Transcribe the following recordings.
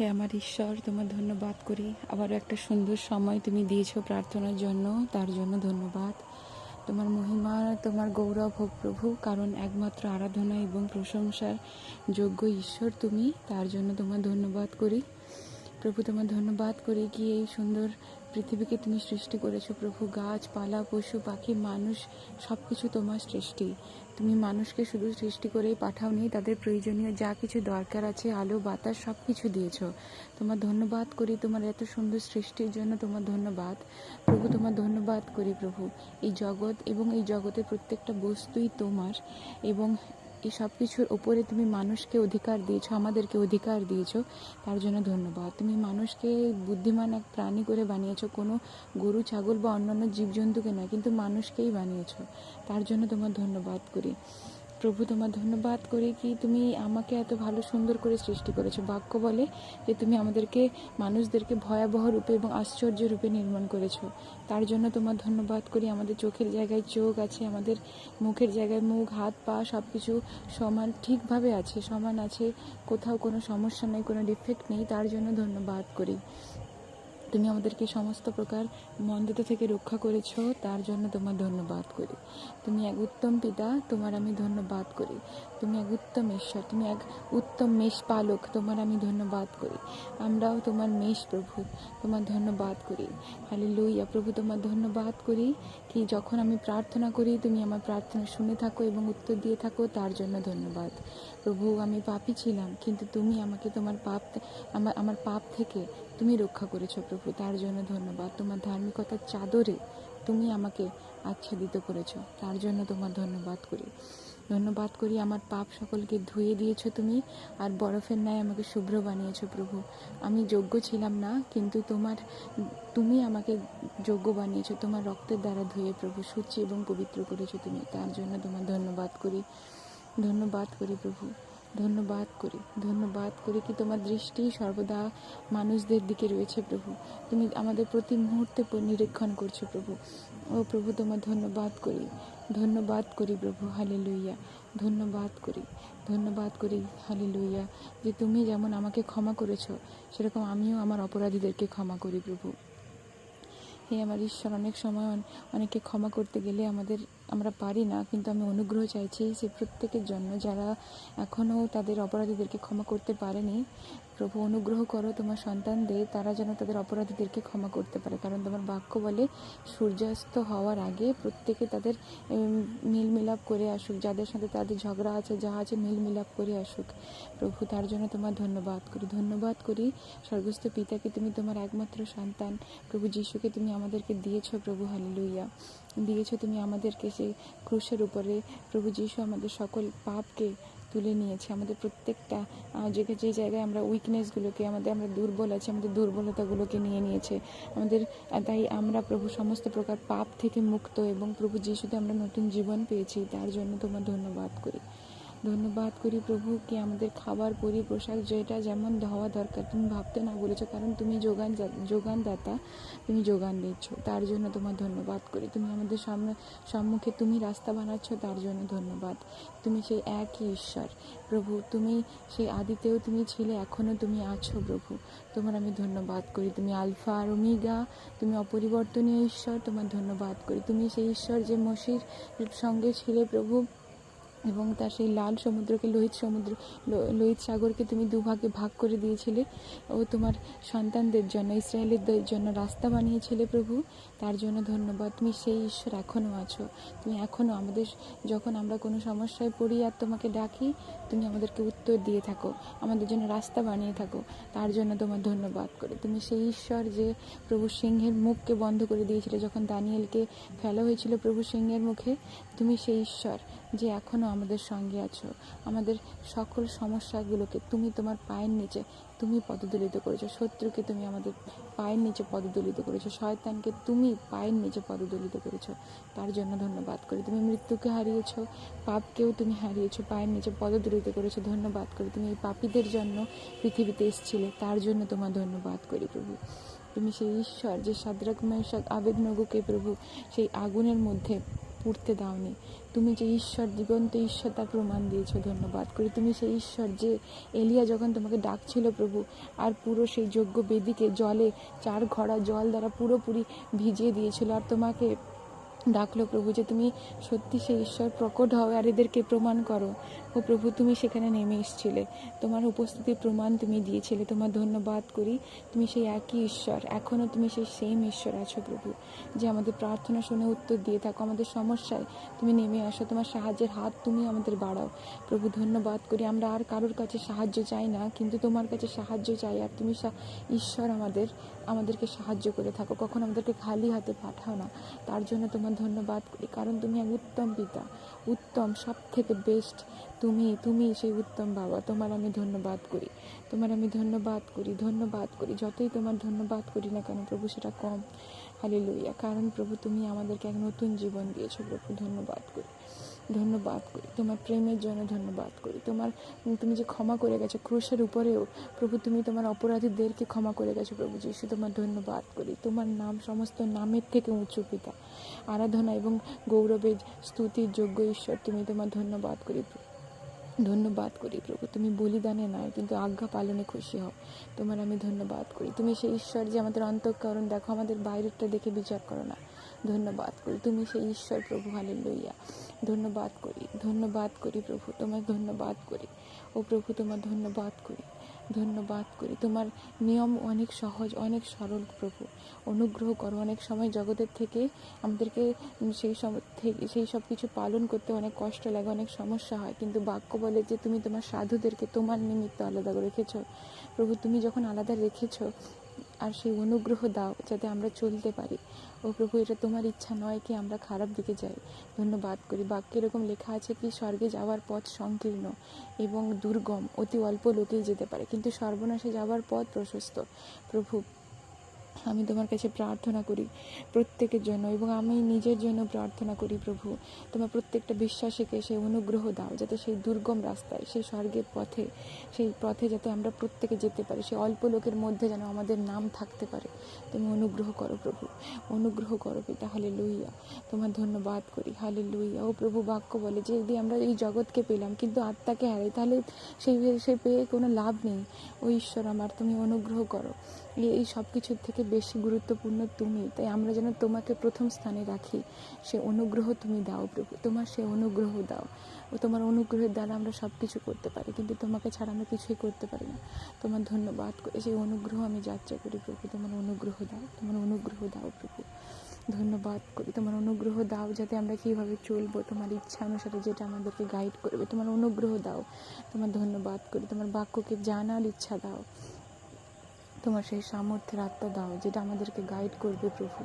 হে আমার ঈশ্বর, তোমার ধন্যবাদ করি। আবারও একটা সুন্দর সময় তুমি দিয়েছ প্রার্থনার জন্য, তার জন্য ধন্যবাদ। তোমার মহিমা, তোমার গৌরব হোক প্রভু, কারণ একমাত্র আরাধনা এবং প্রশংসার যোগ্য ঈশ্বর তুমি, তার জন্য তোমার ধন্যবাদ করি। প্রভু, তোমার ধন্যবাদ করি কি এই সুন্দর পৃথিবীকে তুমি সৃষ্টি করেছ। প্রভু গাছপালা পশু, পাখি, মানুষ সব কিছু তোমার সৃষ্টি। তুমি মানুষকে শুধু সৃষ্টি করেই পাঠাওনি তাদের প্রয়োজনীয় যা কিছু দরকার আছে, আলো, বাতাস সব কিছু দিয়েছ। তোমার ধন্যবাদ করি তোমার এত সুন্দর সৃষ্টির জন্য, তোমার ধন্যবাদ। প্রভু, তোমার ধন্যবাদ করি প্রভু। এই জগৎ এবং এই জগতের প্রত্যেকটা বস্তুই তোমার এবং এই সব কিছুর ওপরে তুমি মানুষকে অধিকার দিয়েছ, আমাদেরকে অধিকার দিয়েছ, তার জন্য ধন্যবাদ। তুমি মানুষকে বুদ্ধিমান এক প্রাণী করে বানিয়েছো, কোনো গরু, ছাগল বা অন্যান্য জীবজন্তুকে নয়, কিন্তু মানুষকেই বানিয়েছো, তার জন্য তোমার ধন্যবাদ করি। প্রভু, তোমার ধন্যবাদ করি কি তুমি আমাকে এত ভালো, সুন্দর করে সৃষ্টি করেছ। বাক্য বলে যে তুমি আমাদেরকে, মানুষদেরকে ভয়াবহ রূপে এবং আশ্চর্য রূপে নির্মাণ করেছ। তার জন্য তোমার ধন্যবাদ করি। আমাদের চোখের জায়গায় চোখ আছে, আমাদের মুখের জায়গায় মুখ, হাত, পা সব কিছু সমান, ঠিকভাবে আছে, সমান আছে। কোথাও কোনো সমস্যা নেই, কোনো ডিফেক্ট নেই। তার জন্য ধন্যবাদ করি। তুমি আমাদেরকে সমস্ত প্রকার মন্দতা থেকে রক্ষা করেছ, তার জন্য তোমার ধন্যবাদ করি। তুমি এক উত্তম পিতা, তোমার আমি ধন্যবাদ করি। তুমি এক উত্তম ঈশ্বর, তুমি এক উত্তম মেষ পালক, তোমার আমি ধন্যবাদ করি। আমরাও তোমার মেষ প্রভু, তোমার ধন্যবাদ করি। খালি লইয়া প্রভু, তোমার ধন্যবাদ করি কি যখন আমি প্রার্থনা করি, তুমি আমার প্রার্থনা শুনে থাকো এবং উত্তর দিয়ে থাকো, তার জন্য ধন্যবাদ। প্রভু, আমি পাপী ছিলাম, কিন্তু তুমি আমাকে তোমার পাপ আমার আমার পাপ থেকে তুমি রক্ষা করেছ প্রভু, তার জন্য ধন্যবাদ। তোমার ধার্মিকতার চাদরে তুমি আমাকে আচ্ছাদিত করেছ, তার জন্য তোমার ধন্যবাদ করি। ধন্যবাদ করি, আমার পাপ সকলকে ধুয়ে দিয়েছ তুমি আর বরফের ন্যায় আমাকে শুভ্র বানিয়েছ প্রভু। আমি যোগ্য ছিলাম না, কিন্তু তোমার, তুমি আমাকে যোগ্য বানিয়েছ, তোমার রক্তের দ্বারা ধুয়ে প্রভু সূচি এবং পবিত্র করেছ তুমি, তার জন্য তোমার ধন্যবাদ করি। ধন্যবাদ করি প্রভু। ধন্যবাদ করি। ধন্যবাদ করি কি তোমার দৃষ্টি সর্বদা মানুষদের দিকে রয়েছে প্রভু। তুমি আমাদের প্রতি মুহূর্তে নিরীক্ষণ করছ প্রভু। ও প্রভু তোমার ধন্যবাদ করি। ধন্যবাদ করি প্রভু হালে লইয়া ধন্যবাদ করি। ধন্যবাদ করি হালে লইয়া যে তুমি যেমন আমাকে ক্ষমা করেছ, সেরকম আমিও আমার অপরাধীদেরকে ক্ষমা করি প্রভু। হে আমার ঈশ্বর, অনেক সময় অন- অনেককে ক্ষমা করতে গেলে আমাদের আমরা পারি না, কিন্তু আমি অনুগ্রহ চাইছি সে প্রত্যেকের জন্য যারা এখনও তাদের অপরাধীদেরকে ক্ষমা করতে পারেনি। প্রভু অনুগ্রহ করো তোমার সন্তানদের তারা যেন তাদের অপরাধীদেরকে ক্ষমা করতে পারে। কারণ তোমার বাক্য বলে সূর্যাস্ত হওয়ার আগে প্রত্যেকে তাদের উম, মিল মিলাপ করে আসুক। যাদের সাথে তাদের ঝগড়া আছে যা আছে মিল মিলাপ করে আসুক। প্রভু তার জন্য তোমার ধন্যবাদ করি। ধন্যবাদ করি স্বর্গস্থ পিতাকে তুমি তোমার একমাত্র সন্তান। প্রভু যিশুকে তুমি আমাদেরকে দিয়েছ প্রভু হালেলুইয়া দিয়েছ তুমি আমাদেরকে সেই ক্রুশের উপরে। প্রভু যিশু আমাদের সকল পাপকে তুলে নিয়েছে। আমাদের প্রত্যেকটা যে যে জায়গায় আমরা উইকনেসগুলোকে আমাদের, আমরা দুর্বল আছি, আমাদের দুর্বলতাগুলোকে নিয়ে নিয়েছে। আমাদের তাই আমরা প্রভু সমস্ত প্রকার পাপ থেকে মুক্ত এবং প্রভু যিশুতে আমরা নতুন জীবন পেয়েছি। তার জন্য তোমার ধন্যবাদ করি। ধন্যবাদ করি প্রভু কি আমাদের খাবার, পরি, পোশাক যেটা যেমন হওয়া দরকার, তুমি ভাবতে না বলেছ, কারণ তুমি যোগান যোগানদাতা, তুমি যোগান দিচ্ছ, তার জন্য তোমার ধন্যবাদ করি। তুমি আমাদের সামনে সম্মুখে তুমি রাস্তা বানাচ্ছ, তার জন্য ধন্যবাদ। তুমি সেই একই ঈশ্বর। প্রভু, তুমি সেই আদিতেও তুমি ছিলে এখনও তুমি আছো প্রভু। তোমার আমি ধন্যবাদ করি। তুমি আলফা আর ওমিগা, তুমি অপরিবর্তনীয় ঈশ্বর, তোমার ধন্যবাদ করি। তুমি সেই ঈশ্বর যে মসির সঙ্গে ছিলে প্রভু এবং তার সেই লাল সমুদ্রকে, লোহিত সমুদ্র লোহিত সাগরকে তুমি দুভাগে ভাগ করে দিয়েছিলে। ও তোমার সন্তানদের জন্য ইসরায়েলের জন্য রাস্তা বানিয়েছিলে প্রভু। তার জন্য ধন্যবাদ। তুমি সেই ঈশ্বর এখনও আছো। তুমি এখনও আমাদের, যখন আমরা কোনো সমস্যায় পড়ি আর তোমাকে ডাকি, তুমি আমাদেরকে উত্তর দিয়ে থাকো। আমাদের জন্য রাস্তা বানিয়ে থাকো। তার জন্য তোমার ধন্যবাদ করে। তুমি সেই ঈশ্বর যে প্রভু সিংহের মুখকে বন্ধ করে দিয়েছিলে, যখন দানিয়েলকে ফেলা হয়েছিল প্রভু সিংহের মুখে, তুমি সেই ঈশ্বর। যে এখনও আমাদের সঙ্গে আছো। আমাদের সকল সমস্যাগুলোকে তুমি তোমার পায়ের নিচে তুমি পদদলিত করেছ। শত্রুকে তুমি আমাদের পায়ের নিচে পদদলিত করেছ। শয়তানকে তুমি পায়ের নিচে পদদলিত করেছ। তার জন্য ধন্যবাদ করি। তুমি মৃত্যুকে হারিয়েছো, পাপকেও তুমি হারিয়েছো, পায়ের নিচে পদদলিত করেছ। ধন্যবাদ করি। তুমি এই পাপীদের জন্য পৃথিবীতে এসেছিলে। তার জন্য তোমার ধন্যবাদ করি প্রভু। তুমি সেই ঈশ্বর, যে সাদ্রাক মেশাক আবেদনগুকে প্রভু, সেই আগুনের মধ্যে পুড়তে দাওনি। তুমি যে ঈশ্বর দিগন্ত ঈশ্বর তার প্রমাণ দিয়েছ, ধন্যবাদ করে। তুমি সেই ঈশ্বর যে এলিয়া যখন তোমাকে ডাকছিল প্রভু, আর পুরো সেই যোগ্য বেদিকে জলে, চার ঘড়া জল দ্বারা পুরোপুরি ভিজিয়ে দিয়েছিল, আর তোমাকে ডাকলো প্রভু যে তুমি সত্যি সেই ঈশ্বর প্রকট হও, আর এদেরকে প্রমাণ করো। ও প্রভু, তুমি সেখানে নেমে এসেছিলে। তোমার উপস্থিতির প্রমাণ তুমি দিয়েছিলে। তোমার ধন্যবাদ করি। তুমি সেই একই ঈশ্বর। এখনও তুমি সেই সেম ঈশ্বর আছো প্রভু, যে আমাদের প্রার্থনা শুনে উত্তর দিয়ে থাকো। আমাদের সমস্যায় তুমি নেমে আসো। তোমার সাহায্যের হাত তুমি আমাদের বাড়াও। প্রভু, ধন্যবাদ করি। আমরা আর কারোর কাছে সাহায্য চাই না, কিন্তু তোমার কাছে সাহায্য চাই আর তুমি ঈশ্বর আমাদের, আমাদেরকে সাহায্য করে থাকো। কখন আমাদেরকে খালি হাতে পাঠাও না। তার জন্য তোমার ধন্যবাদ করি। কারণ তুমি এক উত্তম পিতা। উত্তম সব থেকে বেস্ট তুমি তুমি সেই উত্তম বাবা, তোমার আমি ধন্যবাদ করি। তোমার আমি ধন্যবাদ করি ধন্যবাদ করি। যতই তোমার ধন্যবাদ করি না কেন, প্রভু, সেটা কম। হালি লইয়া কারণ প্রভু, তুমি আমাদেরকে এক নতুন জীবন দিয়েছ, প্রভু, ধন্যবাদ করি। ধন্যবাদ করি। তোমার প্রেমের জন্য ধন্যবাদ করি। তোমার, তুমি যে ক্ষমা করে গেছো ক্রুশের উপরেও, প্রভু, তুমি তোমার অপরাধীদেরকে ক্ষমা করে গেছো, প্রভু যিশু, তোমার ধন্যবাদ করি। তোমার নাম সমস্ত নামের থেকে উঁচু পিতা। আরাধনা এবং গৌরবের স্তুতির যোগ্য ঈশ্বর, তুমি তোমার ধন্যবাদ করি। ধন্যবাদ করি প্রভু। তুমি বলিদানে নয়, কিন্তু আজ্ঞা পালনে খুশি হও। তোমার আমি ধন্যবাদ করি। তুমি সেই ঈশ্বর যে আমাদের অন্তঃকরণ, দেখো আমাদের বাইরেরটা দেখে বিচার করো না। ধন্যবাদ করি। তুমি সেই ঈশ্বর প্রভু হালে লইয়া ধন্যবাদ করি। ধন্যবাদ করি প্রভু তোমার ধন্যবাদ করি। ও প্রভু তোমার ধন্যবাদ করি। ধন্যবাদ করি। তোমার নিয়ম অনেক সহজ, অনেক সরল প্রভু। অনুগ্রহ করো, অনেক সময় জগতের থেকে আমাদেরকে সেই সব থেকে, সেই সব কিছু পালন করতে অনেক কষ্ট লাগে, অনেক সমস্যা হয়। কিন্তু বাক্য বলে যে তুমি তোমার সাধুদেরকে তোমার নিমিত্ত আলাদা করে রেখেছো। প্রভু, তুমি যখন আলাদা রেখেছ, আর সেই অনুগ্রহ দাও যাতে আমরা চলতে পারি। ও প্রভু, এটা তোমার ইচ্ছা নয় কি আমরা খারাপ দিকে যাই? ধন্যবাদ করি। বাক্যে এরকম লেখা আছে কি, স্বর্গে যাওয়ার পথ সংকীর্ণ এবং দুর্গম, অতি অল্প লোকেই যেতে পারে, কিন্তু সর্বনাশে যাওয়ার পথ প্রশস্ত। প্রভু আমি তোমার কাছে প্রার্থনা করি প্রত্যেকের জন্য এবং আমি নিজের জন্য প্রার্থনা করি প্রভু। তোমার প্রত্যেকটা বিশ্বাসীকে সেই অনুগ্রহ দাও যাতে সেই দুর্গম রাস্তায়, সেই স্বর্গের পথে, সেই পথে যাতে আমরা প্রত্যেকে যেতে পারি, সেই অল্প লোকের মধ্যে যেন আমাদের নাম থাকতে পারে। তুমি অনুগ্রহ করো প্রভু, অনুগ্রহ করো পিতা হালে লুইয়া তোমার ধন্যবাদ করি হালে লুইয়া ও প্রভু, বাক্য বলে যে যদি আমরা এই জগৎকে পেলাম কিন্তু আত্মাকে হারাই, তাহলে সেই, সে পেয়ে কোনো লাভ নেই। ও ঈশ্বর আমার, তুমি অনুগ্রহ করো। এই- সব কিছুর থেকে বেশি গুরুত্বপূর্ণ তুমি। তাই আমরা যেন তোমাকে প্রথম স্থানে রাখি। সে অনুগ্রহ তুমি দাও প্রভু। তোমার সে অনুগ্রহ দাও। ও তোমার অনুগ্রহের দ্বারা আমরা সব কিছু করতে পারি। কিন্তু তোমাকে ছাড়া আমরা কিছুই করতে পারি না। তোমার ধন্যবাদ করে সেই অনুগ্রহ আমি যাত্রা করি প্রভু। তোমার অনুগ্রহ দাও। তোমার অনুগ্রহ দাও প্রভু। ধন্যবাদ করি। তোমার অনুগ্রহ দাও যাতে আমরা কীভাবে চলবো। তোমার ইচ্ছা অনুসারে যেটা আমাদেরকে গাইড করবে, তোমার অনুগ্রহ দাও। তোমার ধন্যবাদ করি। তোমার বাক্যকে জানার ইচ্ছা দাও। তোমার সেই সামর্থ্যের আত্মা দাও, যেটা আমাদেরকে গাইড করবে প্রভু।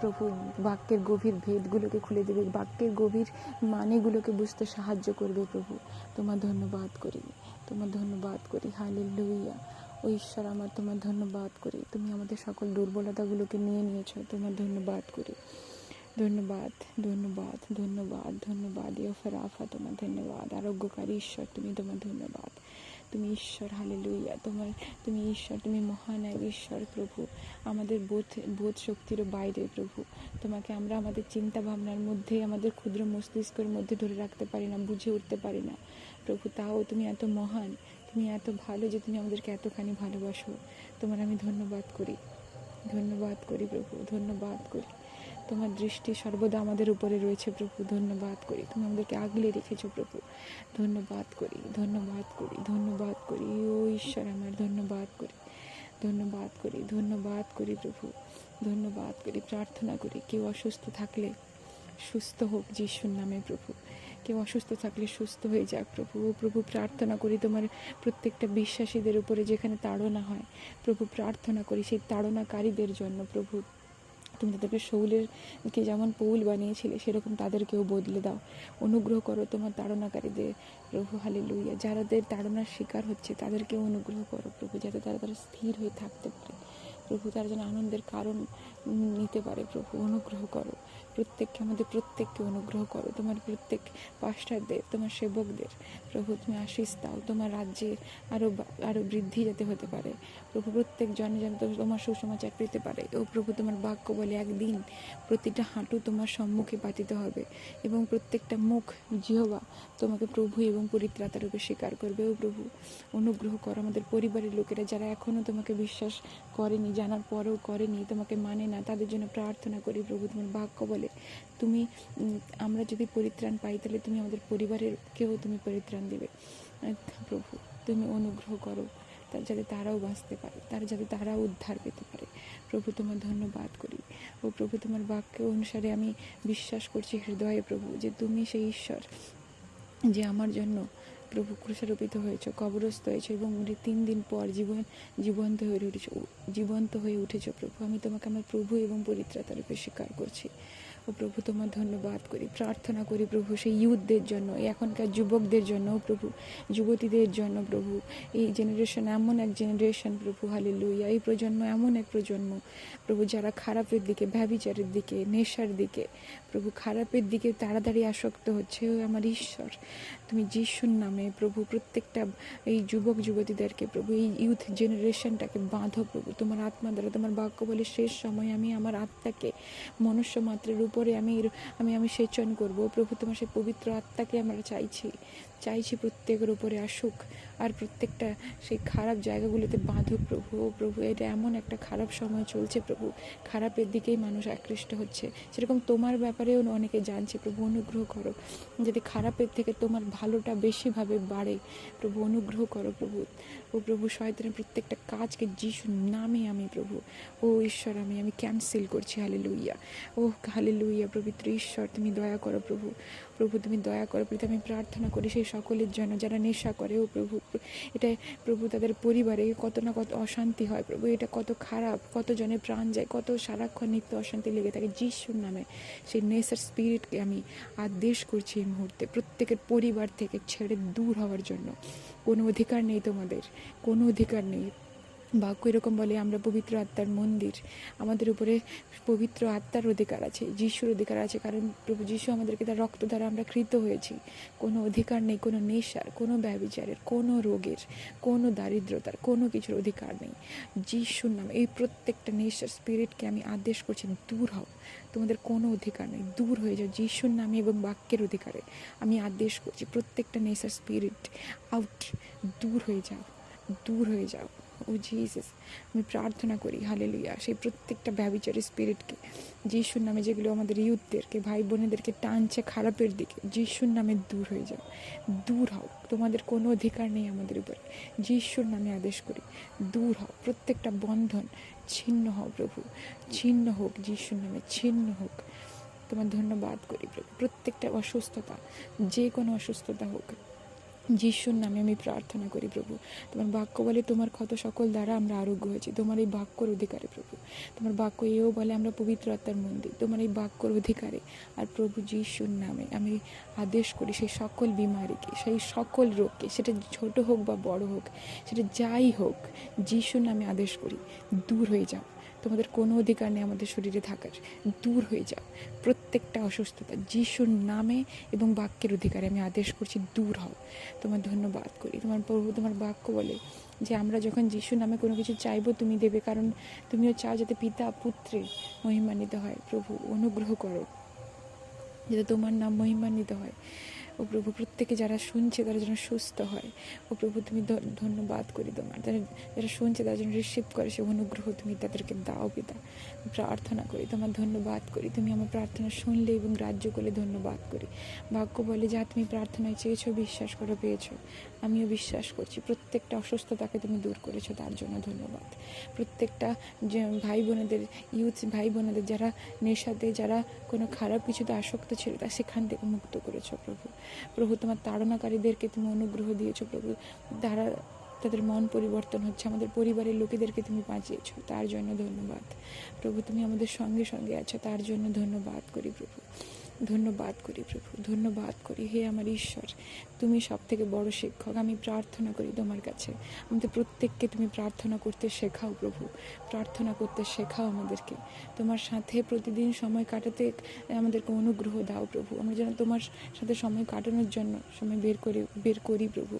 প্রভু বাক্যের গভীর ভেদগুলোকে খুলে দেবে, বাক্যের গভীর মানেগুলোকে বুঝতে সাহায্য করবে প্রভু। তোমার ধন্যবাদ করি, তোমার ধন্যবাদ করি হালে লুইয়া ও ঈশ্বর আমার, তোমার ধন্যবাদ করি। তুমি আমাদের সকল দুর্বলতাগুলোকে নিয়ে নিয়েছো, তোমার ধন্যবাদ করি। ধন্যবাদ ধন্যবাদ ধন্যবাদ ধন্যবাদ। ইয়ফরাফা তোমার ধন্যবাদ। আরোগ্যকারী ঈশ্বর, তুমি তোমার ধন্যবাদ। তুমি ঈশ্বর হালে লইয়া তোমার, তুমি ঈশ্বর, তুমি মহান এক ঈশ্বর প্রভু। আমাদের বোধ বোধ শক্তিরও বাইরে প্রভু। তোমাকে আমরা আমাদের চিন্তা ভাবনার মধ্যে, আমাদের ক্ষুদ্র মস্তিষ্কের মধ্যে ধরে রাখতে পারি না, বুঝে উঠতে পারি না। প্রভু, তাও তুমি এত মহান, তুমি এত ভালো যে তুমি আমাদেরকে এতখানি ভালোবাসো। তোমার আমি ধন্যবাদ করি। ধন্যবাদ করি প্রভু, ধন্যবাদ করি। তোমার দৃষ্টি সর্বদা আমাদের উপরে রয়েছে প্রভু। ধন্যবাদ করি। তুমি আমাদেরকে আগলে রেখেছো প্রভু। ধন্যবাদ করি ধন্যবাদ করি ধন্যবাদ করি। ও ঈশ্বর আমার, ধন্যবাদ করি। ধন্যবাদ করি ধন্যবাদ করি প্রভু। ধন্যবাদ করি, প্রার্থনা করি। কেউ অসুস্থ থাকলে সুস্থ হোক যিশুর নামে প্রভু। কেউ অসুস্থ থাকলে সুস্থ হয়ে যাক প্রভু। ও প্রভু, প্রার্থনা করি তোমার প্রত্যেকটা বিশ্বাসীদের উপরে যেখানে তাড়না হয়, প্রভু প্রার্থনা করি সেই তাড়নাকারীদের জন্য প্রভু। তুমি তাদেরকে শৌলের কে যেমন পৌল বানিয়েছিলে, সেরকম তাদেরকেও বদলে দাও। অনুগ্রহ করো তোমার তাড়নাকারীদের। প্রভু হালে লুইয়া যারাদের তাড়নার শিকার হচ্ছে, তাদেরকেও অনুগ্রহ করো প্রভু, যাতে তারা তারা স্থির হয়ে থাকতে পারে। প্রভু, তারা যেন আনন্দের কারণ নিতে পারে প্রভু, অনুগ্রহ করো। প্রত্যেককে আমাদের প্রত্যেককে অনুগ্রহ করো। তোমার প্রত্যেক পাস্টারদের তোমার সেবকদের, প্রভু তুমি আশিস দাও। তোমার রাজ্যে আরও আরও বৃদ্ধি যাতে হতে পারে। প্রভু প্রত্যেক জনে যেন তোমার সুসমাচার পেতে পারে। ও প্রভু তোমার বাক্য বলে একদিন প্রতিটা হাঁটু তোমার সম্মুখে পাতিতে হবে এবং প্রত্যেকটা মুখ জিহবা তোমাকে প্রভু এবং পরিত্রাতা রূপে স্বীকার করবে। ও প্রভু, অনুগ্রহ করো আমাদের পরিবারের লোকেরা যারা এখনও তোমাকে বিশ্বাস করেনি, জানার পরেও করেনি, তোমাকে মানে না, তাদের জন্য প্রার্থনা করি প্রভু তোমার বাক্য বলে তুমি আমরা যদি পরিত্রাণ পাই, তাহলে তুমি আমাদের পরিবারের কেউ তুমি পরিত্রাণ দিবে। প্রভু, তুমি অনুগ্রহ করো, তা যাতে তারাও বাঁচতে পারে, তারা যাতে তারাও উদ্ধার পেতে পারে। প্রভু, তোমার ধন্যবাদ করি। ও প্রভু, তোমার বাক্য অনুসারে আমি বিশ্বাস করছি হৃদয়ে প্রভু, যে তুমি সেই ঈশ্বর, যে আমার জন্য প্রভু ক্রুশারোপিত হয়েছে, কবরস্থ হয়েছে এবং উনি তিন দিন পর জীবন, জীবন্ত হয়ে উঠেছ জীবন্ত হয়ে উঠেছ প্রভু। আমি তোমাকে আমার প্রভু এবং পরিত্রাতা রূপে স্বীকার করছি। ও প্রভু, তোমার ধন্যবাদ করি। প্রার্থনা করি প্রভু, সেই ইউথদের জন্য এখনকার যুবকদের জন্য প্রভু, যুবতীদের জন্য প্রভু। এই জেনারেশন এমন এক জেনারেশন প্রভু হালি লুইয়া এই প্রজন্ম এমন এক প্রজন্ম প্রভু, যারা খারাপের দিকে ব্যবিচারের দিকে, নেশার দিকে, প্রভু, খারাপের দিকে তাড়াতাড়ি আসক্ত হচ্ছে। ও আমার ঈশ্বর, তুমি যিশুর নামে প্রভু, প্রত্যেকটা এই যুবক, যুবতীদেরকে প্রভু, এই ইউথ জেনারেশনটাকে বাঁধো প্রভু। তোমার আত্মা দ্বারা, তোমার বাক্য বলে শেষ সময় আমি আমার আত্মাকে মনুষ্য মাত্রের উপরে আমি আমি আমি সেচন করব। প্রভু তোমার সেই পবিত্র আত্মাকে আমরা চাইছি। চাইছি প্রত্যেকের উপরে আসুক। আর প্রত্যেকটা সেই খারাপ জায়গাগুলোতে বাঁধুক প্রভু, ও প্রভু, এটা এমন একটা খারাপ সময় চলছে প্রভু। খারাপের দিকেই মানুষ আকৃষ্ট হচ্ছে। সেরকম তোমার ব্যাপারেও অনেকে জানছে, প্রভু, অনুগ্রহ করো। যাতে খারাপের থেকে তোমার ভালোটা বেশিভাবে বাড়ে, প্রভু, অনুগ্রহ করো প্রভু। ও প্রভু, শয়তানের প্রত্যেকটা কাজকে যিশুর নামে আমি প্রভু। ও ঈশ্বর, আমি আমি ক্যান্সেল করছি হালে লুইয়া ও হালে লুইয়া পবিত্র ঈশ্বর, তুমি দয়া করো প্রভু। প্রভু, তুমি দয়া করো প্রভু আমি প্রার্থনা করি সেই সকলের জন্য, যারা নেশা করে। ও প্রভু, এটা প্রভু তাদের পরিবারে কত না কত অশান্তি হয় প্রভু, এটা কত খারাপ, কত জনের প্রাণ যায়, কত সারাক্ষণ নিত্য অশান্তি লেগে থাকে। যিশুর নামে সেই নেশার স্পিরিটকে আমি আদেশ করছি এই মুহূর্তে, প্রত্যেকের পরিবার থেকে ছেড়ে দূর হওয়ার জন্য। কোনো অধিকার নেই তোমাদের, কোনো অধিকার নেই। বাক্য এরকম বলে আমরা পবিত্র আত্মার মন্দির। আমাদের উপরে পবিত্র আত্মার অধিকার আছে, যিশুর অধিকার আছে, কারণ প্রভু যিশু আমাদেরকে তার রক্ত দ্বারা আমরা কৃত হয়েছি। কোনো অধিকার নেই, কোনো নেশার, কোনো ব্যবিচারের কোনো রোগের, কোনো দারিদ্রতার, কোনো কিছুর অধিকার নেই। যিশুর নামে এই প্রত্যেকটা নেশার স্পিরিটকে আমি আদেশ করছি, দূর হও। তোমাদের কোনো অধিকার নেই, দূর হয়ে যাও যিশুর নামে এবং বাক্যের অধিকারে। আমি আদেশ করছি প্রত্যেকটা নেশার স্পিরিট আউট দূর হয়ে যাও, দূর হয়ে যাও। ও জিসাস আমি প্রার্থনা করি হালে হালেলুয়া সেই প্রত্যেকটা ব্যবিচারী স্পিরিটকে যিশুর নামে যেগুলো আমাদের ইউথদেরকে ভাই বোনেদেরকে টানছে খারাপের দিকে, যিশুর নামে দূর হয়ে যাও, দূর হও, তোমাদের কোনো অধিকার নেই আমাদের উপরে, যিশুর নামে আদেশ করি, দূর হও, প্রত্যেকটা বন্ধন ছিন্ন হও প্রভু, ছিন্ন হোক, যিশুর নামে ছিন্ন হোক, তোমার ধন্যবাদ করি প্রভু, প্রত্যেকটা অসুস্থতা, যে কোনো অসুস্থতা হোক যিশুর নামে আমি প্রার্থনা করি প্রভু। তোমার বাক্য বলে তোমার ক্ষত সকল দ্বারা আমরা আরোগ্য হয়েছি। তোমার এই বাক্যর অধিকারে প্রভু। তোমার বাক্য এও বলে আমরা পবিত্র আত্মার মন্দির। তোমার এই বাক্যর অধিকারে। আর প্রভু যিশুর নামে আমি আদেশ করি সেই সকল বিমারিকে, সেই সকল রোগকে, সেটা ছোট হোক বা বড় হোক, সেটা যাই হোক যিশুর নামে আদেশ করি, দূর হয়ে যাও। তোমাদের কোনো অধিকার নেই আমাদের শরীরে থাকার। দূর হয়ে যাও। প্রত্যেকটা অসুস্থতা, যিশুর নামে এবং বাক্যের অধিকারে আমি আদেশ করছি দূর হও। তোমার ধন্যবাদ করি। তোমার প্রভু তোমার বাক্য বলে যে আমরা যখন যিশুর নামে কোনো কিছু চাইব তুমি দেবে, কারণ তুমিও চাও যাতে পিতা, পুত্রে মহিমান্বিত হয়। প্রভু, অনুগ্রহ করো যাতে তোমার নাম মহিমান্বিত হয়। ও প্রভু, প্রত্যেকে যারা শুনছে তারা যেন সুস্থ হয়। ও প্রভু, তুমি ধন্যবাদ করি তোমার। যারা যারা শুনছে তারা যেন রিসিভ করে সে অনুগ্রহ তুমি তাদেরকে দাও পিতা। প্রার্থনা করি তোমার, ধন্যবাদ করি। তুমি আমার প্রার্থনা শুনলে এবং গ্রাহ্য করলে ধন্যবাদ করি। বাক্য বলে যা তুমি প্রার্থনায় চেয়েছো, বিশ্বাস করে, পেয়েছ। আমিও বিশ্বাস করছি। প্রত্যেকটা অসুস্থতাকে তুমি দূর করেছ, তার জন্য ধন্যবাদ। প্রত্যেকটা যে ভাই বোনেদের ইউথ ভাই বোনেদের যারা নেশাতে, যারা কোনো খারাপ কিছুতে আসক্ত ছিল তা সেখান থেকে মুক্ত করেছ প্রভু। প্রভু, তোমার তাড়নাকারীদেরকে তুমি অনুগ্রহ দিয়েছ, প্রভু। তারা, তাদের মন পরিবর্তন হচ্ছে, আমাদের পরিবারের লোকেদেরকে তুমি বাঁচিয়েছো। তার জন্য ধন্যবাদ। প্রভু, তুমি আমাদের সঙ্গে সঙ্গে আছো, তার জন্য ধন্যবাদ করি প্রভু। ধন্যবাদ করি প্রভু, ধন্যবাদ করি। হে আমার ঈশ্বর, তুমি সব থেকে বড় শিক্ষক। আমি প্রার্থনা করি তোমার কাছে। আমাদের প্রত্যেককে তুমি প্রার্থনা করতে শেখাও প্রভু। প্রার্থনা করতে শেখাও আমাদেরকে। তোমার সাথে প্রতিদিন সময় কাটাতে আমাদেরকে অনুগ্রহ দাও প্রভু। আমরা যেন তোমার সাথে সময় কাটানোর জন্য সময় বের করে, বের করি প্রভু।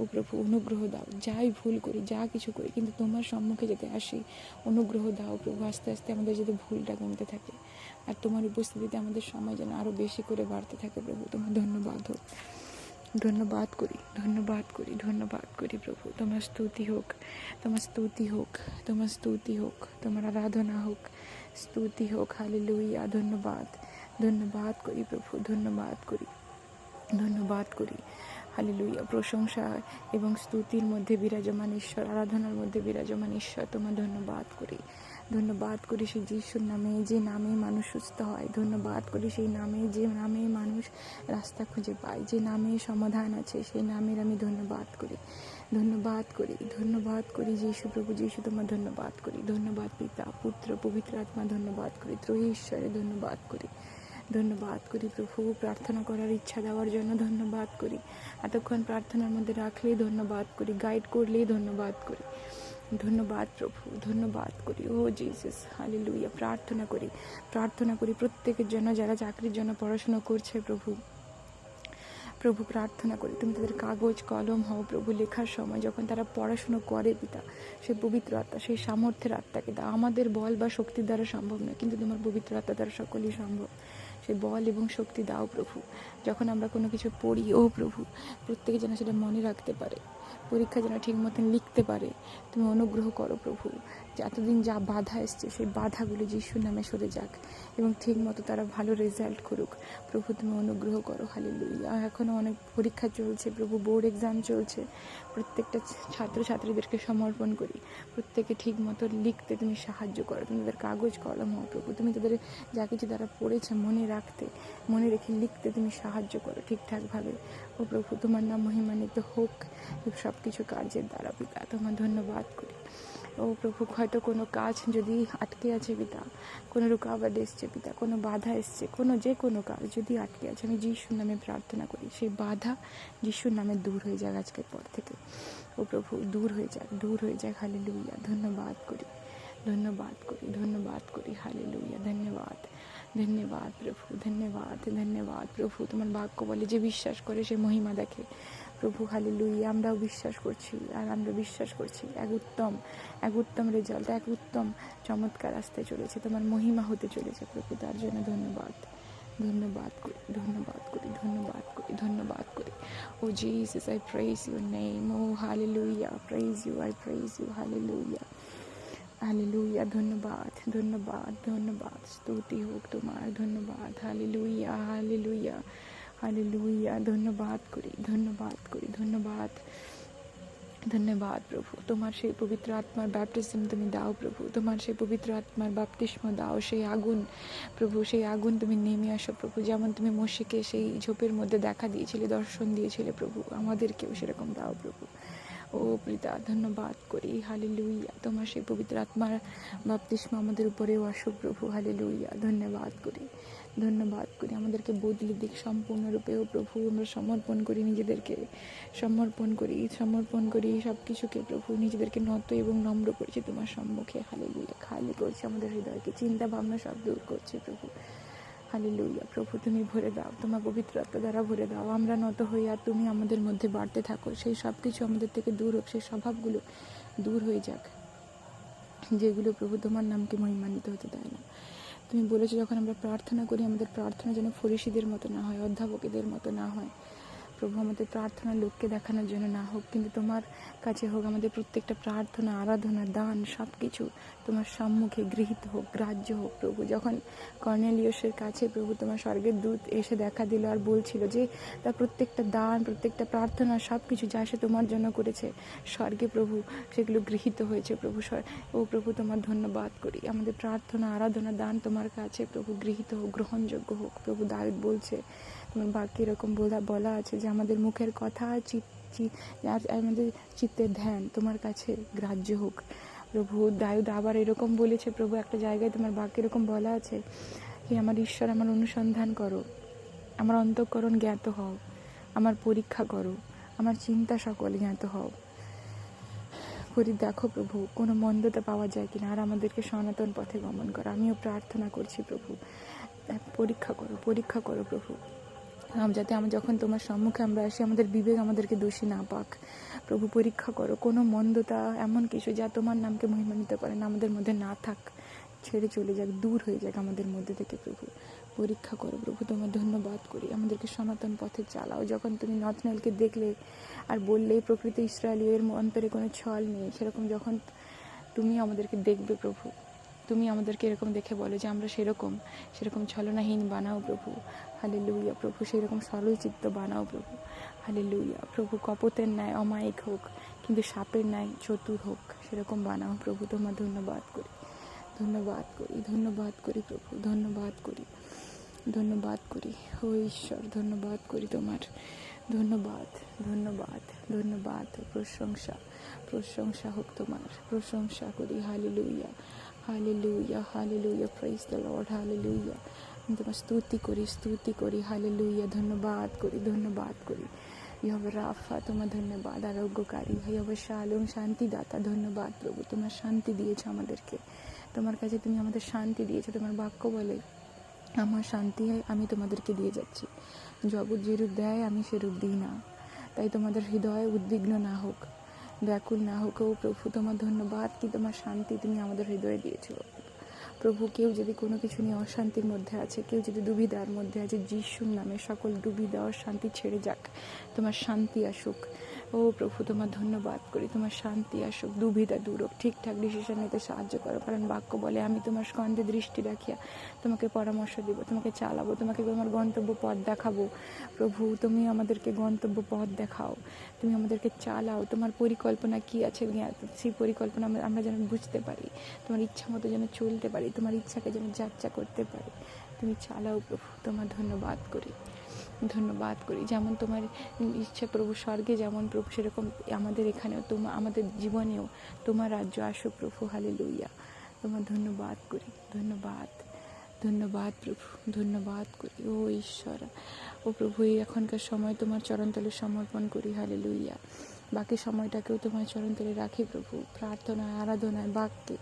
ও প্রভু, অনুগ্রহ দাও। যাই ভুল করি, যা কিছু করি, কিন্তু তোমার সম্মুখে যাতে আসি, অনুগ্রহ দাও প্রভু। আস্তে আস্তে আমাদের যাতে ভুলটা কমতে থাকে। আর তোমার উপস্থিতিতে আমাদের সময় যেন আরও বেশি করে বাড়তে থাকে প্রভু। তোমার ধন্যবাদ হোক। ধন্যবাদ করি ধন্যবাদ করি ধন্যবাদ করি প্রভু। তোমার স্তুতি হোক, তোমার স্তুতি হোক, তোমার স্তুতি হোক, তোমার আরাধনা হোক, স্তুতি হোক। হালি লুইয়া ধন্যবাদ। ধন্যবাদ করি প্রভু, ধন্যবাদ করি। ধন্যবাদ করি। হালেলুইয়া প্রশংসা এবং স্তুতির মধ্যে বিরাজমান ঈশ্বর, আরাধনার মধ্যে বিরাজমান ঈশ্বর, তোমার ধন্যবাদ করি। ধন্যবাদ করি সেই যিশুর নামে যে নামে মানুষ সুস্থ হয়। ধন্যবাদ করি সেই নামে যে নামে মানুষ রাস্তা খুঁজে পায়। যে নামে সমাধান আছে, সেই নামের আমি ধন্যবাদ করি। ধন্যবাদ করি ধন্যবাদ করি যিশু প্রভু, যিশু তোমার ধন্যবাদ করি। ধন্যবাদ পিতা, পুত্র, পবিত্র আত্মা, ধন্যবাদ করি। ত্রয়ী ঈশ্বরে ধন্যবাদ করি। ধন্যবাদ করি প্রভু, প্রার্থনা করার ইচ্ছা দেওয়ার জন্য ধন্যবাদ করি। এতক্ষণ প্রার্থনার মধ্যে রাখলেই ধন্যবাদ করি গাইড করলেই ধন্যবাদ করি। ধন্যবাদ প্রভু, ধন্যবাদ করি। ও জিসাস হালেলুইয়া প্রার্থনা করি প্রার্থনা করি প্রত্যেকের জন্য যারা চাকরির জন্য পড়াশুনো করছে প্রভু। প্রভু প্রার্থনা করি, তুমি তাদের কাগজ, কলম হও, প্রভু লেখার সময় যখন তারা পড়াশুনো করে পিতা সেই পবিত্র আত্মা, সেই সামর্থ্যের আত্মাকে দাও। আমাদের বল বা শক্তির দ্বারা সম্ভব নয়, কিন্তু তোমার পবিত্র আত্মা দ্বারা সকলেই সম্ভব। সেই বল এবং শক্তি দাও প্রভু। যখন আমরা কোনো কিছু পড়ি, ও প্রভু, প্রত্যেকে যেন সেটা মনে রাখতে পারে, পরীক্ষা যেন ঠিক মতন লিখতে পারে, তুমি অনুগ্রহ করো প্রভু। যে এতদিন যা বাধা এসছে, সেই বাধাগুলো যিশুর নামে সরে যাক এবং ঠিক মতো তারা ভালো রেজাল্ট করুক। প্রভু, তুমি অনুগ্রহ করো। হালি লুইয়া এখনও অনেক পরীক্ষা চলছে, প্রভু বোর্ড এক্সাম চলছে। প্রত্যেকটা ছাত্রছাত্রীদেরকে সমর্পণ করি। প্রত্যেকে ঠিক মতো লিখতে তুমি সাহায্য করো। তুমি তাদের কাগজ, কলম হও প্রভু। তুমি তাদের যা কিছু তারা পড়েছে মনে রাখতে, মনে রেখে লিখতে তুমি সাহায্য করো ঠিকঠাকভাবে। ও প্রভু, তোমার নাম মহিমান্বিত হোক। সব কিছু কার্যের দ্বারা পিতা তোমার ধন্যবাদ করি। ও প্রভু, হয়তো কোনো কাজ যদি আটকে আছে পিতা, কোনো রুকাওয়াট এসছে পিতা, কোনো বাধা এসছে, কোনো যে কোনো কাজ যদি আটকে আছে, আমি যিশুর নামে প্রার্থনা করি। সেই বাধা যিশুর নামে দূর হয়ে যাক আজকের পর থেকে। ও প্রভু, দূর হয়ে যাক, দূর হয়ে যাক হালে লুইয়া ধন্যবাদ করি ধন্যবাদ করি ধন্যবাদ করি হালে লুইয়া ধন্যবাদ ধন্যবাদ প্রভু, ধন্যবাদ ধন্যবাদ প্রভু। তোমার বাক্য বলে যে বিশ্বাস করে, সে মহিমা দেখে। প্রভু খালি লুই আমরাও বিশ্বাস করছি আর আমরা বিশ্বাস করছি এক উত্তম এক উত্তম রেজাল্ট এক উত্তম চমৎকার আসতে চলেছে, তোমার মহিমা হতে চলেছে প্রভু, তার জন্য ধন্যবাদ ধন্যবাদ করি ধন্যবাদ করি ধন্যবাদ করি ধন্যবাদ করি। O Jesus I praise your name O hallelujah praise you I praise you hallelujah hallelujah ধন্যবাদ ধন্যবাদ ধন্যবাদ, স্তুতি হোক তোমার, ধন্যবাদ হালেলুইয়া হালেলুইয়া হালেলুইয়া ধন্যবাদ করি ধন্যবাদ করি, ধন্যবাদ ধন্যবাদ প্রভু। তোমার সেই পবিত্র আত্মার ব্যাপটিজম তুমি দাও প্রভু। তোমার সেই পবিত্র আত্মার বাপতিস্ম দাও। সেই আগুন প্রভু, সেই আগুন তুমি নেমে আসো প্রভু। যেমন তুমি মসিকে সেই ঝোপের মধ্যে দেখা দিয়েছিলে, দর্শন দিয়েছিলে প্রভু, আমাদেরকেও সেরকম দাও প্রভু। ও পিতা, ধন্যবাদ করি। হালে লুইয়া তোমার সেই পবিত্র আত্মার বাপতিস্ম আমাদের উপরেও আসুক প্রভু। হালে লুইয়া ধন্যবাদ করি। ধন্যবাদ করি। আমাদেরকে বদলে দিক সম্পূর্ণরূপেও প্রভু, আমরা সমর্পণ করি নিজেদেরকে, সমর্পণ করি সমর্পণ করি সব কিছুকে প্রভু, নিজেদেরকে নত এবং নম্র করেছি তোমার সম্মুখে। হালি লুইয়া খালি করছে আমাদের হৃদয়কে চিন্তা ভাবনা সব দূর করছে প্রভু। হালি লুইয়া প্রভু, তুমি ভরে দাও, তোমার পবিত্রত্ব দ্বারা ভরে দাও। আমরা নত হই আর তুমি আমাদের মধ্যে বাড়তে থাকো। সেই সব কিছু আমাদের থেকে দূর হোক, সেই স্বভাবগুলো দূর হয়ে যাক, যেগুলো প্রভু তোমার নামকে মহিমান্বিত হতে দেয় না। তুমি বলেছ যখন আমরা প্রার্থনা করি, আমাদের প্রার্থনা যেন ফরিসিদের মতো না হয়, অধ্যাপকদের মতো না হয়। প্রভু, আমাদের প্রার্থনা লোককে দেখানোর জন্য না হোক, কিন্তু তোমার কাছে হোক, আমাদের প্রত্যেকটা প্রার্থনা, আরাধনা, দান সব কিছু তোমার সম্মুখে গৃহীত হোক, গ্রাহ্য হোক, প্রভু। যখন কর্নেলিয়সের কাছে প্রভু তোমার স্বর্গের দূত এসে দেখা দিল আর বলছিল যে তার প্রত্যেকটা দান, প্রত্যেকটা প্রার্থনা সব কিছু যা সে তোমার জন্য করেছে, স্বর্গে প্রভু, সেগুলো গৃহীত হয়েছে প্রভু। ও প্রভু, তোমার ধন্যবাদ করি। আমাদের প্রার্থনা, আরাধনা, দান তোমার কাছে প্রভু গৃহীত হোক, গ্রহণযোগ্য হোক। প্রভু দায়িত বলছে বাক্যে এরকম বলা বলা আছে যে আমাদের মুখের কথা আর আমাদের চিত্তের ধ্যান তোমার কাছে গ্রাহ্য হোক। প্রভু, দায়ুদ আবার এরকম বলেছে, প্রভু, একটা জায়গায় তোমার বাক্য এরকম বলা আছে হে আমার ঈশ্বর, আমার অনুসন্ধান করো। আমার অন্তঃকরণ জ্ঞাত হও। আমার পরীক্ষা করো। আমার চিন্তা সকল জ্ঞাত হও। করি দেখো প্রভু, কোনো মন্দতা পাওয়া যায় কিনা, আর আমাদেরকে সনাতন পথে গমন করো। আমিও প্রার্থনা করছি প্রভু, পরীক্ষা করো পরীক্ষা করো প্রভু। যাতে আমরা যখন তোমার সম্মুখে আমরা আসি, আমাদের বিবেক আমাদেরকে দোষী না পাক। প্রভু, পরীক্ষা করো। কোনো মন্দতা, এমন কিছু যা তোমার নামকে মহিমান্বিত করে না, আমাদের মধ্যে না থাক। ছেড়ে চলে যাক, দূর হয়ে যাক আমাদের মধ্যে থেকে প্রভু। পরীক্ষা করো প্রভু, তোমার ধন্যবাদ করি। আমাদেরকে সনাতন পথে চালাও। যখন তুমি নথনালকে দেখলে আর বললে, প্রকৃত ইসরায়েলের অন্তরে কোনো ছল নেই। সেরকম যখন তুমি আমাদেরকে দেখবে প্রভু। তুমি আমাদেরকে এরকম দেখে বলো যে আমরা সেরকম সেরকম ছলনাহীন বানাও প্রভু। হালে লুইয়া প্রভু সেরকম সরল চিত্ত বানাও প্রভু। হালে লুইয়া প্রভু, কপতের ন্যায় অমায়িক হোক, কিন্তু সাপের ন্যায় চতুর হোক, সেরকম বানাও প্রভু, তোমার ধন্যবাদ করি। ধন্যবাদ করি ধন্যবাদ করি প্রভু, ধন্যবাদ করি। ধন্যবাদ করি, ও ঈশ্বর, ধন্যবাদ করি তোমার। ধন্যবাদ ধন্যবাদ ধন্যবাদ, প্রশংসা প্রশংসা হোক তোমার, প্রশংসা করি। হালে লুইয়া হালে লুইয়া হালে লুইয়া প্রাইজ দ্য লর্ড হালে লুইয়া আমি তোমার স্তুতি করি স্তুতি করি হালে লুইয়া ধন্যবাদ করি ধন্যবাদ করি। ইহবে রাফা, তোমার ধন্যবাদ, আরোগ্যকারী ইহবে শালুম, শান্তিদাতা, ধন্যবাদ প্রভু, তোমার শান্তি দিয়েছ আমাদেরকে। তোমার কাছে তুমি আমাদের শান্তি দিয়েছ, তোমার বাক্য বলে, আমার শান্তি আমি তোমাদেরকে দিয়ে যাচ্ছি। জগৎ যেরূপ দেয়, আমি সেরূপ দিই না। তাই তোমাদের হৃদয়ে উদ্বিগ্ন না হোক, ব্যাকুল না হোক। ও প্রভু, তোমার ধন্যবাদ কি তোমার শান্তি তুমি আমাদের হৃদয়ে দিয়েছ। প্রভু, কেউ যদি কোনো কিছু নিয়ে অশান্তির মধ্যে আছে, কেউ যদি দুবিধার মধ্যে আছে, যিশুর নামে সকল দুবিধা অশান্তি ছেড়ে যাক, তোমার শান্তি আসুক। ও প্রভু, তোমার ধন্যবাদ করি। তোমার শান্তি আসুক দুবিধা দূর হোক। ঠিকঠাক ডিসিশন নিতে সাহায্য করো। কারণ বাক্য বলে, আমি তোমার স্কন্ধে দৃষ্টি রাখিয়া তোমাকে পরামর্শ দিব, তোমাকে চালাবো, তোমাকে তোমার গন্তব্য পথ দেখাবো। প্রভু, তুমি আমাদেরকে গন্তব্য পথ দেখাও। তুমি আমাদেরকে চালাও। তোমার পরিকল্পনা কি আছে? সেই পরিকল্পনা আমরা আমরা যেন বুঝতে পারি। তোমার ইচ্ছা মতো যেন চলতে পারি। তোমার ইচ্ছাকে যেন যাত্রা করতে পারি। তুমি চালাও প্রভু, তোমার ধন্যবাদ করি। ধন্যবাদ করি। যেমন তোমার ইচ্ছা প্রভু স্বর্গে, যেমন প্রভু সেরকম আমাদের এখানেও তোমার আমাদের জীবনেও তোমার রাজ্য আসো প্রভু হালে লইয়া তোমার ধন্যবাদ করি, ধন্যবাদ ধন্যবাদ প্রভু, ধন্যবাদ করি। ও ঈশ্বর, ও প্রভু, এই এখনকার সময় তোমার চরণতলে সমর্পণ করি হালে লইয়া বাকি সময়টাকেও তোমার চরণতলে রাখি প্রভু। প্রার্থনায়, আরাধনায়, বাক্যে।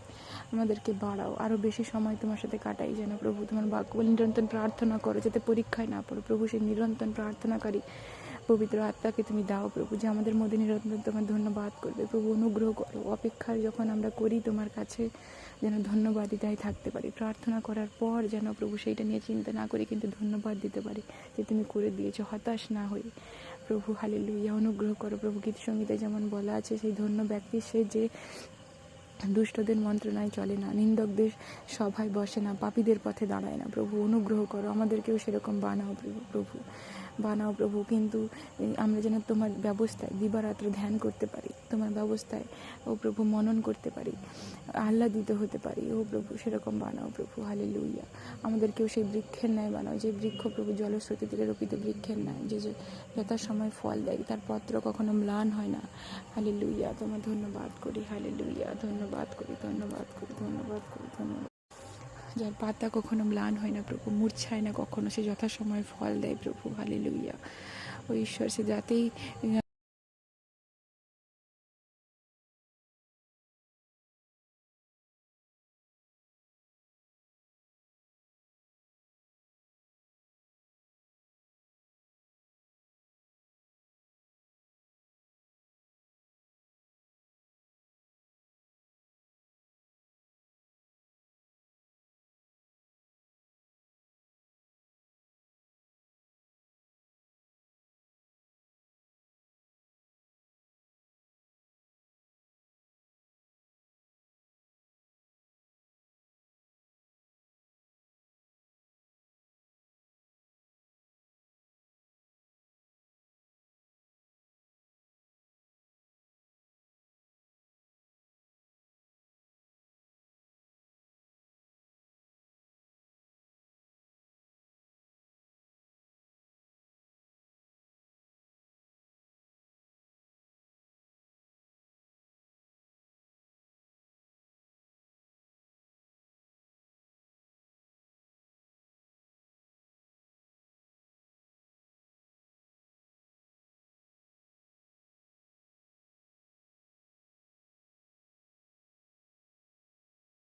আমাদেরকে বাড়াও। আরও বেশি সময় তোমার সাথে কাটাই যেন প্রভু। তোমার বাক্য নিরন্তর প্রার্থনা করো, যাতে পরীক্ষায় না পড়ো। প্রভু, সেই নিরন্তর প্রার্থনাকারী পবিত্র আত্মাকে তুমি দাও প্রভু, যে আমাদের মধ্যে নিরন্তর তোমার ধন্যবাদ করবে। প্রভু, অনুগ্রহ করো। অপেক্ষার যখন আমরা করি তোমার কাছে যেন ধন্যবাদিতায় থাকতে পারি। প্রার্থনা করার পর যেন প্রভু সেইটা নিয়ে চিন্তা না করি, কিন্তু ধন্যবাদ দিতে পারি যে তুমি করে দিয়েছ। হতাশ না হয়ে। প্রভু হালে লুইয়া অনুগ্রহ করো প্রভু, গীত সঙ্গীতে যেমন বলা আছে, সেই ধন্য ব্যক্তি সে যে দুষ্টদের মন্ত্রণায় চলে না, নিন্দকদের সভায় বসে না, পাপীদের পথে দাঁড়ায় না। প্রভু, অনুগ্রহ করো, আমাদেরকেও সেরকম বানাও প্রভু প্রভু। বানাও প্রভু, কিন্তু আমরা যেন তোমার ব্যবস্থায় দিবারাত্র ধ্যান করতে পারি, তোমার ব্যবস্থায়, ও প্রভু, মনন করতে পারি, আহ্লাদিত হতে পারি, ও প্রভু, সেরকম বানাও প্রভু হালে লুইয়া আমাদেরকেও সেই বৃক্ষের ন্যায় বানাও, যে বৃক্ষ প্রভু, জলস্রোতে তীরে রোপিত বৃক্ষের ন্যায়, যে যে যথাসময় ফল দেয়, তার পত্র কখনো ম্লান হয় না। হালে লুইয়া তোমার ধন্যবাদ করি হালে লুইয়া ধন্যবাদ করি ধন্যবাদ করি ধন্যবাদ করি, ধন্যবাদ। যার পাতা কখনো ম্লান হয় না প্রভু, মূর্ছায় না কখনো, সে যথাসময়ে ফল দেয় প্রভু হালে লইয়া ও ঈশ্বর, সে যাতেই